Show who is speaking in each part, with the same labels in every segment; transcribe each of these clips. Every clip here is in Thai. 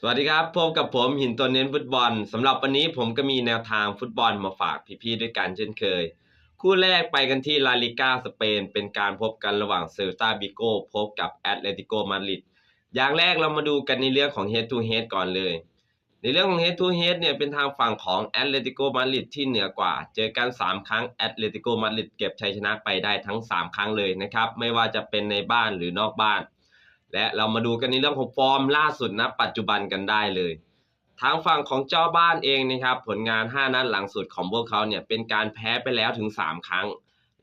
Speaker 1: สวัสดีครับพบกับผมหินตัวเน้นฟุตบอลสำหรับวันนี้ผมก็มีแนวทางฟุตบอลมาฝากพี่ๆด้วยกันเช่นเคย คู่แรกไปกันที่ลาลิก้าสเปน เป็นการพบกันระหว่างเซลตาบิโกพบกับแอตเลติโกมาดริดอย่างแรกเรามาดูกันในเรื่องของ head to head ก่อนเลย ในเรื่องของ head to head เนี่ยเป็นทางฝั่งของแอตเลติโกมาดริดที่เหนือกว่า เจอกัน 3 ครั้งแอตเลติโกมาดริดเก็บชัยชนะไปได้ทั้ง 3 ครั้งเลยนะครับไม่ว่าจะเป็นในบ้านหรือนอกบ้าน และเรามาดูกันในเรื่องของฟอร์มล่าสุดนะปัจจุบันกันได้เลย ทางฝั่งของเจ้าบ้านเองนะครับ ผลงาน 5 นัดหลังสุดของพวกเขาเนี่ยเป็นการแพ้ไปแล้วถึง 3 ครั้ง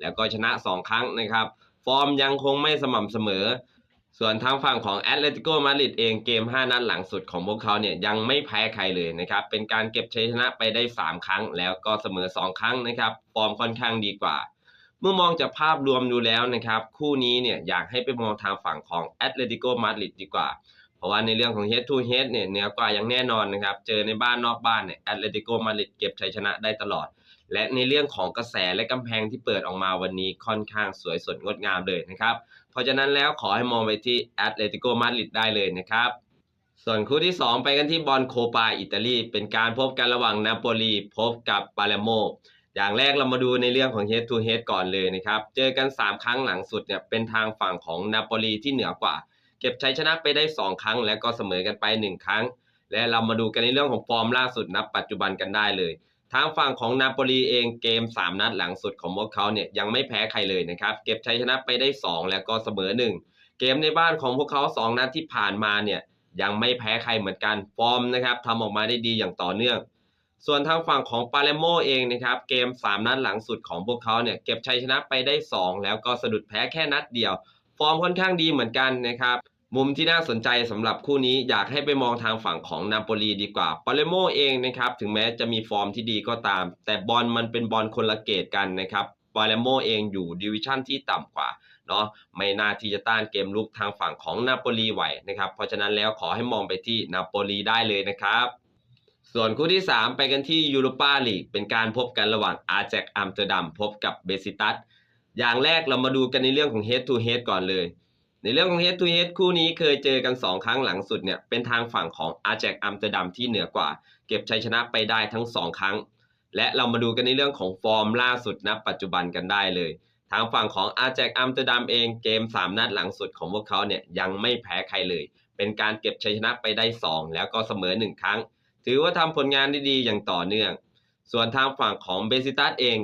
Speaker 1: แล้วก็ชนะ 2 ครั้งนะครับ ฟอร์มยังคงไม่สม่ำเสมอ ส่วนทางฝั่งของแอตเลติโกมาดริดเองเกม 5 นัดหลังสุดของพวกเขาเนี่ยยังไม่แพ้ใครเลยนะครับ เป็นการเก็บชัยชนะไปได้ 3 ครั้ง แล้วก็เสมอ 2 ครั้งนะครับ ฟอร์มค่อนข้างดีกว่า มื่อมองจากภาพรวมดูแล้วนะครับ คู่นี้เนี่ยอยากให้ไปมองทางฝั่งของแอตเลติโกมาดริดดีกว่า เพราะว่าในเรื่องของ head to head เนี่ยเหนือกว่าอย่างแน่นอนนะครับ เจอในบ้านนอกบ้านเนี่ยแอตเลติโกมาดริดเก็บชัยชนะได้ตลอด และในเรื่องของกระแสและกำแพงที่เปิดออกมาวันนี้ค่อนข้างสวยสดงดงามเลยนะครับ เพราะฉะนั้นแล้วขอให้มองไปที่แอตเลติโกมาดริดได้เลยนะครับส่วนคู่ที่ 2 ไปกันที่บอลโคปาอิตาลี เป็นการพบกันระหว่างนาโปลีพบกับปาเลโม อย่างแรกเรามาดูในเรื่องของ head to head ก่อนเลยนะครับ เจอกัน 3 ครั้งหลังสุดเนี่ยเป็นทางฝั่งของนาโปลีที่เหนือกว่า เก็บชัยชนะไปได้ 2 ครั้ง และก็เสมอกันไป 1 ครั้ง และเรามาดูกันในเรื่องของฟอร์มล่าสุดนับปัจจุบันกันได้เลย ทางฝั่งของนาโปลีเองเกม 3 นัดหลังสุดของพวกเขาเนี่ยยังไม่แพ้ใครเลยนะครับ เก็บชัยชนะไปได้ 2 แล้วก็เสมอ 1 เกมในบ้านของพวกเขา 2 นัดที่ผ่านมาเนี่ยยังไม่แพ้ใครเหมือนกันฟอร์มนะครับทำออกมาได้ดีอย่างต่อเนื่อง ส่วนทางฝั่งของปาเลโมเองนะครับเกม 3 นัดหลังสุดของพวกเขาเนี่ยเก็บชัยชนะไปได้ 2 แล้วก็สะดุดแพ้แค่นัดเดียว ฟอร์มค่อนข้างดีเหมือนกันนะครับมุมที่น่าสนใจสำหรับคู่นี้อยากให้ไปมองทางฝั่งของนาโปลีดีกว่าปาเลโมเองนะครับถึงแม้จะมีฟอร์มที่ดีก็ตาม แต่บอลมันเป็นบอลคนละเกตกันนะครับปาเลโมเองอยู่ดิวิชั่นที่ต่ำกว่าเนาะไม่น่าที่จะต้านเกมลุกทางฝั่งของนาโปลีไหวนะครับเพราะฉะนั้นแล้วขอให้มองไปที่นาโปลีได้เลยนะครับ ส่วนคู่ที่ 3 ไปกันที่ยูโรปาลีกเป็นการพบกันระหว่างอาแจกอัมสเตอร์ดัมพบกับเบซิตัสอย่างแรกเรามาดูกันในเรื่องของ head to head ก่อนเลย ในเรื่องของ head to head คู่นี้เคยเจอกัน 2 ครั้งหลังสุดเนี่ยเป็นทางฝั่งของอาแจกอัมสเตอร์ดัมที่เหนือกว่า เก็บชัยชนะไปได้ทั้ง 2 ครั้ง และเรามาดูกันในเรื่องของฟอร์มล่าสุดณปัจจุบันกันได้เลย ทางฝั่งของอาแจกอัมสเตอร์ดัมเองเกม 3 นัดหลังสุดของพวกเขาเนี่ยยังไม่แพ้ใครเลย เป็นการเก็บชัยชนะไปได้ 2 แล้วก็เสมอ 1 ครั้ง ถือว่าทำผลงานได้ดีอย่างต่อเนื่อง ส่วนทางฝั่งของเบซิตัสเอง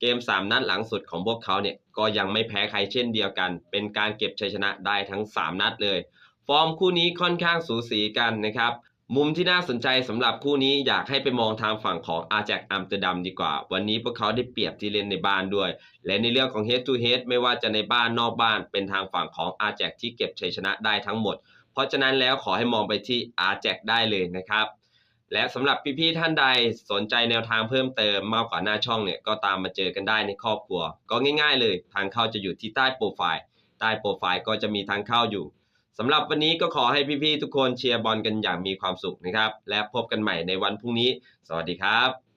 Speaker 1: เกม 3 นัดหลังสุดของพวกเขาเนี่ยก็ยังไม่แพ้ใครเช่นเดียวกัน เป็นการเก็บชัยชนะได้ทั้ง 3 นัดเลย ฟอร์มคู่นี้ค่อนข้างสูสีกันนะครับมุมที่น่าสนใจสำหรับคู่นี้อยากให้ไปมองทางฝั่งของอาแจกอัมสเตอร์ดัมดีกว่า วันนี้พวกเขาได้เปรียบที่เล่นในบ้านด้วย และในเรื่องของ head to head ไม่ว่าจะในบ้านนอกบ้าน เป็นทางฝั่งของอาแจกที่เก็บชัยชนะได้ทั้งหมด เพราะฉะนั้นแล้วขอให้มองไปที่อาแจกได้เลยนะครับ และสำหรับพี่ๆท่านใดสนใจแนวทางเพิ่มเติมมากกว่าหน้าช่องเนี่ยก็ตามมาเจอกันได้ในครอบครัว ก็ง่าย ๆ เลย ทางเข้าจะอยู่ที่ใต้โปรไฟล์ใต้โปรไฟล์ก็จะมีทางเข้าอยู่สำหรับวันนี้ก็ขอให้พี่ๆทุกคนเชียร์บอลกันอย่างมีความสุขนะครับ และพบกันใหม่ในวันพรุ่งนี้ สวัสดีครับ